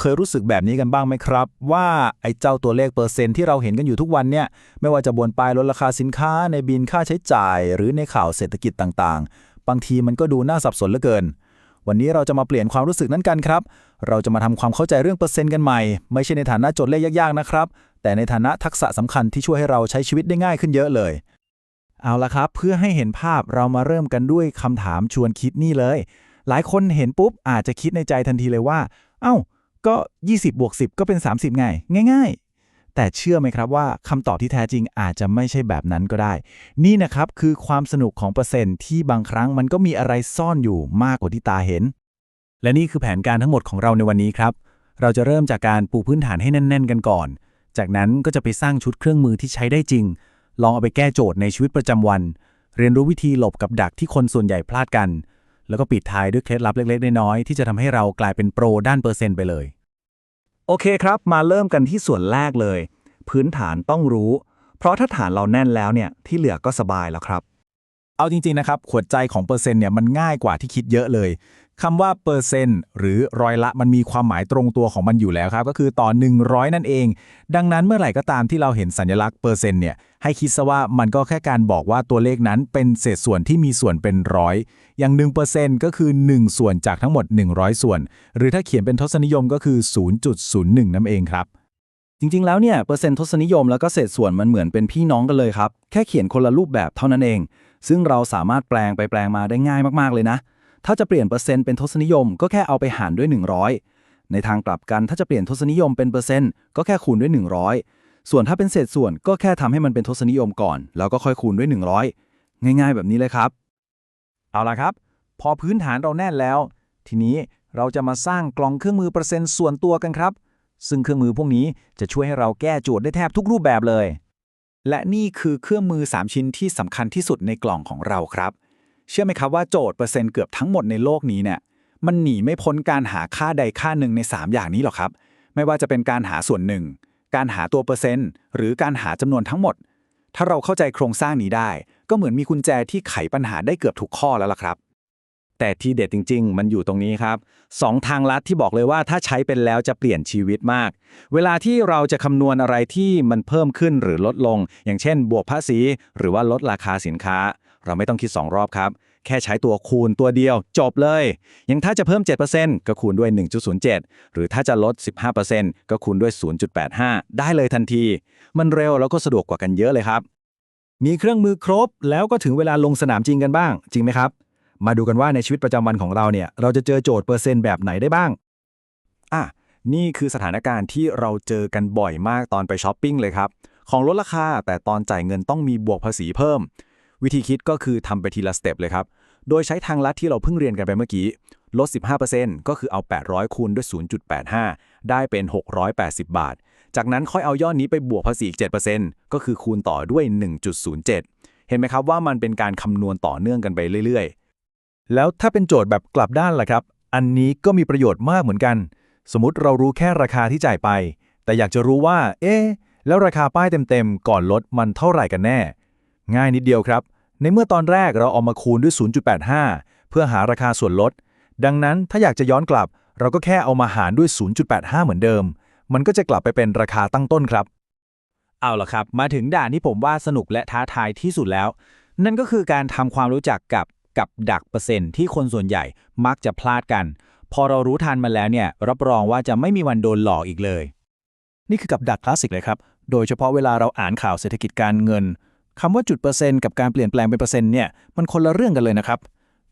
เคยรู้สึกแบบนี้กันบ้างไหมครับ ว่าไอ้เจ้าตัวเลขเปอร์เซ็นต์ที่เราเห็นกันอยู่ทุกวันเนี่ยไม่ว่าจะบนป้ายลดราคาสินค้าในบินค่าใช้จ่าย หรือในข่าวเศรษฐกิจต่างๆ บางทีมันก็ดูน่าสับสนเหลือเกิน วันนี้เราจะมาเปลี่ยนความรู้สึกนั้นกันครับ เราจะมาทำความเข้าใจเรื่องเปอร์เซ็นต์กันใหม่ ไม่ใช่ในฐานะโจทย์เลขยากๆนะครับ แต่ในฐานะทักษะสำคัญที่ช่วยให้เราใช้ชีวิตได้ง่ายขึ้นเยอะเลยเอาละครับ เพื่อให้เห็นภาพเรามาเริ่มกันด้วยคำถามชวนคิดนี่เลย หลายคนเห็นปุ๊บอาจจะคิดในใจทันทีเลยว่า เอ้า ก็ 20 บวก 10 ก็เป็น 30ไงง่าย ๆ แต่เชื่อไหมครับว่าคำตอบที่แท้จริงอาจจะไม่ใช่แบบนั้นก็ได้ นี่นะครับคือความสนุกของเปอร์เซ็นต์ที่บางครั้งมันก็มีอะไรซ่อนอยู่มากกว่าที่ตาเห็น และนี่คือแผนการทั้งหมดของเราในวันนี้ครับ เราจะเริ่มจากการปูพื้นฐานให้แน่น ๆ กันก่อน จากนั้นก็จะไปสร้างชุดเครื่องมือที่ใช้ได้จริง ลองเอาไปแก้โจทย์ในชีวิตประจำวัน เรียนรู้วิธีหลบกับดักที่คนส่วนใหญ่พลาดกัน แล้วก็ปิดท้ายด้วยเคล็ดลับเล็กๆ น้อยๆที่จะทำให้เรากลายเป็นโปรด้านเปอร์เซ็นต์ไปเลย โอเคครับ มาเริ่มกันที่ส่วนแรกเลย พื้นฐานต้องรู้ เพราะถ้าฐานเราแน่นแล้วเนี่ยที่เหลือก็สบายแล้วครับ เอาจริงๆนะครับขวดใจของเปอร์เซ็นต์เนี่ยมันง่ายกว่าที่คิดเยอะเลย คำว่าเปอร์เซนต์หรือร้อยละมันมีความหมายตรงตัวของมันอยู่แล้วครับ ก็คือต่อ 100 นั่นเอง ดังนั้นเมื่อไหร่ก็ตามที่เราเห็นสัญลักษณ์เปอร์เซนต์เนี่ยให้คิดซะว่ามันก็แค่การบอกว่าตัวเลขนั้นเป็นเศษส่วนที่มีส่วนเป็นร้อยอย่าง1%ก็คือ 1 ส่วนจากทั้งหมด 100 ส่วน หรือถ้าเขียนเป็นทศนิยมก็คือ 0.01 นั่นเองครับจริง ๆ แล้วเนี่ยเปอร์เซ็นต์ทศนิยมแล้วก็เศษส่วนมันเหมือนเป็นพี่น้องกันเลยครับ แค่เขียนคนละรูปแบบเท่านั้นเอง ซึ่งเราสามารถแปลงไปแปลงมาได้ง่ายมาก ๆ เลยนะ ถ้าจะเปลี่ยนเปอร์เซ็นต์เป็นทศนิยม ก็แค่เอาไปหารด้วย 100 ในทางกลับกันถ้าจะเปลี่ยนทศนิยมเป็นเปอร์เซ็นต์ก็แค่คูณด้วย 100 ส่วนถ้าเป็นเศษส่วนก็แค่ทำให้มันเป็นทศนิยมก่อน แล้วก็ค่อยคูณด้วย 100 ง่ายๆ แบบนี้เลยครับ เอาละครับ พอพื้นฐานเราแน่นแล้ว ทีนี้เราจะมาสร้างกล่องเครื่องมือเปอร์เซ็นต์ส่วนตัวกันครับ ซึ่งเครื่องมือพวกนี้จะช่วยให้เราแก้โจทย์ได้แทบทุกรูปแบบเลย และนี่คือเครื่องมือ 3 ชิ้นที่สำคัญที่สุดในกล่องของเราครับ เชื่อไหมครับว่าโจทย์เปอร์เซ็นต์เกือบทั้งหมดในโลกนี้เนี่ยมันหนีไม่พ้นการหาค่าใดค่าหนึ่งใน 3 อย่างนี้หรอกครับ ไม่ว่าจะเป็นการหาส่วนหนึ่ง การหาตัวเปอร์เซ็นต์ หรือการหาจำนวนทั้งหมด ถ้าเราเข้าใจโครงสร้างนี้ได้ ก็เหมือนมีกุญแจที่ไขปัญหาได้เกือบทุกข้อแล้วล่ะครับ แต่ที่เด็ดจริง ๆ มันอยู่ตรงนี้ครับสองทางลัดที่บอกเลยว่าถ้าใช้เป็นแล้วจะเปลี่ยนชีวิตมาก เวลาที่เราจะคำนวณอะไรที่มันเพิ่มขึ้นหรือลดลง อย่างเช่น บวกภาษี หรือว่าลดราคาสินค้า เราไม่ต้องคิด 2 รอบครับ แค่ใช้ตัวคูณตัวเดียว จบเลย อย่างถ้าจะเพิ่ม 7%ก็คูณด้วย 1.07 หรือถ้าจะลด 15%ก็คูณด้วย 0.85 ได้เลยทันที มันเร็วแล้วก็สะดวกกว่ากันเยอะเลยครับ มีเครื่องมือครบแล้วก็ถึงเวลาลงสนามจริงกันบ้าง จริงไหมครับ มาดูกันว่าในชีวิตประจำวันของเราเนี่ยเราจะเจอโจทย์เปอร์เซ็นต์แบบไหนได้บ้างอะนี่คือสถานการณ์ที่เราเจอกันบ่อยมากตอนไปช้อปปิ้งเลยครับ ของลดราคาแต่ตอนจ่ายเงินต้องมีบวกภาษีเพิ่ม วิธีคิดก็คือทำไปทีละสเต็ปเลยครับ โดยใช้ทางลัดที่เราเพิ่งเรียนกันไปเมื่อกี้ ลด 15%ก็คือเอา 800 คูณด้วย 0.85 ได้เป็น 680 บาท จากนั้นค่อยเอายอดนี้ไปบวกภาษีอีก 7%ก็คือคูณต่อด้วย 1.07 เห็นไหมครับว่ามันเป็นการคำนวณต่อเนื่องกันไปเรื่อย ๆ แล้วถ้าเป็นโจทย์แบบกลับด้านล่ะครับ อันนี้ก็มีประโยชน์มากเหมือนกัน สมมติเรารู้แค่ราคาที่จ่ายไป แต่อยากจะรู้ว่า เอ๊ะแล้วราคาป้ายเต็มๆ ก่อนลดมันเท่าไหร่กันแน่ ง่ายนิดเดียวครับ ในเมื่อตอนแรกเราเอามาคูณด้วย 0.85 เพื่อหาราคาส่วนลด ดังนั้นถ้าอยากจะย้อนกลับ เราก็แค่เอามาหารด้วย 0.85 เหมือนเดิม มันก็จะกลับไปเป็นราคาตั้งต้นครับ เอาล่ะครับ มาถึงด่านที่ผมว่าสนุกและท้าทายที่สุดแล้ว นั่นก็คือการทำความรู้จักกับกับดักเปอร์เซ็นต์ที่คนส่วนใหญ่มักจะพลาดกัน พอเรารู้ทันมันแล้วเนี่ยรับรองว่าจะไม่มีวันโดนหลอกอีกเลย นี่คือกับดักคลาสสิกเลยครับ โดยเฉพาะเวลาเราอ่านข่าวเศรษฐกิจการเงิน คำว่าจุดเปอร์เซ็นต์กับการเปลี่ยนแปลงเป็นเปอร์เซ็นต์เนี่ยมันคนละเรื่องกันเลยนะครับ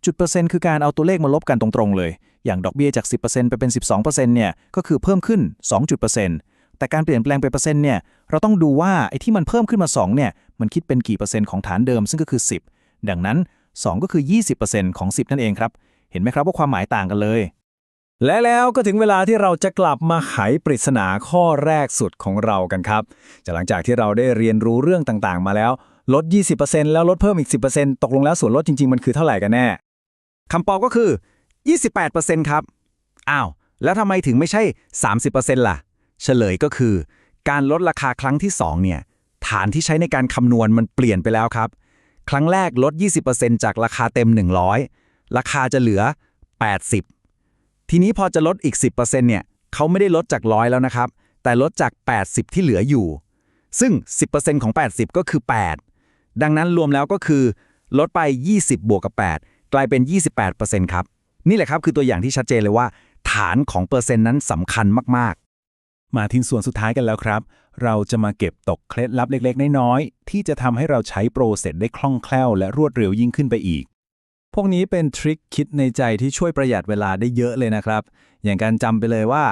จุดเปอร์เซ็นต์คือการเอาตัวเลขมาลบกันตรงๆเลย อย่างดอกเบี้ยจาก 10%ไปเป็น 12%เนี่ยก็คือเพิ่มขึ้น2จุดเปอร์เซ็นต์แต่การเปลี่ยนแปลงเป็นเปอร์เซ็นต์เนี่ยเราต้องดูว่าไอ้ที่มันเพิ่มขึ้นมา2เนี่ยมันคิดเป็นกี่เปอร์เซ็นต์ของฐานเดิมซึ่งก็คือ 10 ดังนั้น 2 ก็คือ 20%ของ 10 นั่นเองครับเห็นไหมครับว่าความหมายต่างกันเลย และแล้วก็ถึงเวลาที่เราจะกลับมาไขปริศนาข้อแรกสุดของเรากันครับจากหลังจากที่เราได้เรียนรู้เรื่องต่างๆ มาแล้ว ลด 20%แล้วลดเพิ่มอีก 10%ตกลงแล้วส่วนลดจริง ๆ มันคือเท่าไหร่กันแน่คำตอบก็คือ 28%ครับ อ้าว แล้วทำไมถึงไม่ใช่ 30%ล่ะ เฉลยก็คือ การลดราคาครั้งที่ 2 เนี่ย ฐานที่ใช้ในการคำนวณมันเปลี่ยนไปแล้วครับ ครั้งแรกลด 20%จากราคาเต็ม 100 ราคาจะเหลือ 80 ทีนี้พอจะลดอีก 10%เนี่ยเขาไม่ได้ลดจากร้อยแล้วนะครับ แต่ลดจาก 80 ที่เหลืออยู่ ซึ่ง 10%ของ 80 ก็คือ 8 ดังนั้นรวมแล้วก็คือ ลดไป 20 บวกกับ 8 กลายเป็น 28%ครับ นี่แหละครับคือตัวอย่างที่ชัดเจนเลยว่า ฐานของเปอร์เซ็นต์นั้นสำคัญมากมาถึงส่วนสุดท้ายกันแล้วครับ เราจะมาเก็บตกเคล็ดลับเล็ก ๆ น้อยๆ ที่จะทำให้เราใช้โปรเซสได้คล่องแคล่วและรวดเร็วยิ่งขึ้นไปอีกพวกนี้เป็นทริคคิดในใจที่ช่วยประหยัดเวลาได้เยอะเลยนะครับ อย่างการจำไปเลยว่า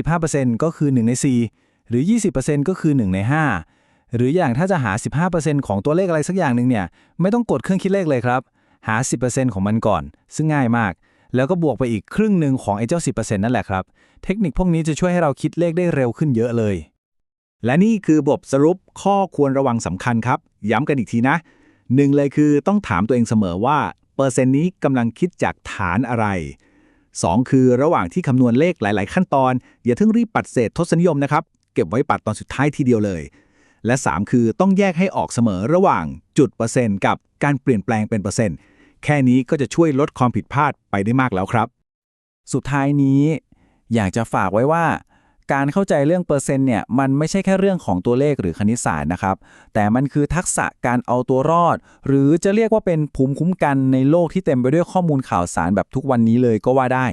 25%ก็คือ 1 ใน 4 หรือ 20%ก็คือ 1 ใน 5 หรืออย่างถ้าจะหา 15%ของตัวเลขอะไรสักอย่างหนึ่งเนี่ย ไม่ต้องกดเครื่องคิดเลขเลยครับ หา 10%ของมันก่อน ซึ่งง่ายมาก แล้วก็บวกไปอีกครึ่งหนึ่งของไอ้เจ้า 10%นั่นแหละครับ เทคนิคพวกนี้จะช่วยให้เราคิดเลขได้เร็วขึ้นเยอะเลย และนี่คือบทสรุปข้อควรระวังสำคัญครับ ย้ำกันอีกทีนะหนึ่งเลยคือต้องถามตัวเองเสมอว่า เปอร์เซ็นต์นี้กำลังคิดจากฐานอะไร 2 คือระหว่างที่คำนวณเลขหลาย ๆ ขั้นตอน อย่าเพิ่งรีบปัดเศษทศนิยมนะครับ เก็บไว้ปัดตอนสุดท้ายทีเดียวเลย และ 3 คือต้องแยกให้ออกเสมอระหว่างจุดเปอร์เซ็นต์กับการเปลี่ยนแปลงเป็นเปอร์เซ็นต์ แค่นี้ก็จะช่วยลดความผิดพลาดไปได้มากแล้วครับ สุดท้ายนี้ อยากจะฝากไว้ว่า การเข้าใจเรื่องเปอร์เซ็นต์เนี่ยมันไม่ใช่แค่เรื่องของตัวเลขหรือคณิตศาสตร์นะครับ แต่มันคือทักษะการเอาตัวรอด หรือจะเรียกว่าเป็นภูมิคุ้มกันในโลกที่เต็มไปด้วยข้อมูลข่าวสารแบบทุกวันนี้เลยก็ว่าได้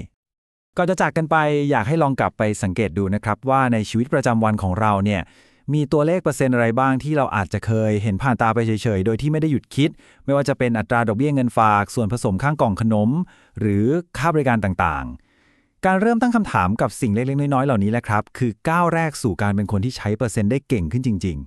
ก่อนจะจากกันไปอยากให้ลองกลับไปสังเกตดูนะครับว่าในชีวิตประจำวันของเราเนี่ย มีตัวเลขเปอร์เซ็นต์อะไรบ้างที่เราอาจจะเคยเห็นผ่านตาไปเฉยๆ โดยที่ไม่ได้หยุดคิด ไม่ว่าจะเป็นอัตราดอกเบี้ยเงินฝาก ส่วนผสมข้างกล่องขนม หรือค่าบริการต่างๆ การเริ่มตั้งคำถามกับสิ่งเล็กๆ น้อยๆ เหล่านี้แหละครับ คือก้าวแรกสู่การเป็นคนที่ใช้เปอร์เซ็นต์ได้เก่งขึ้นจริง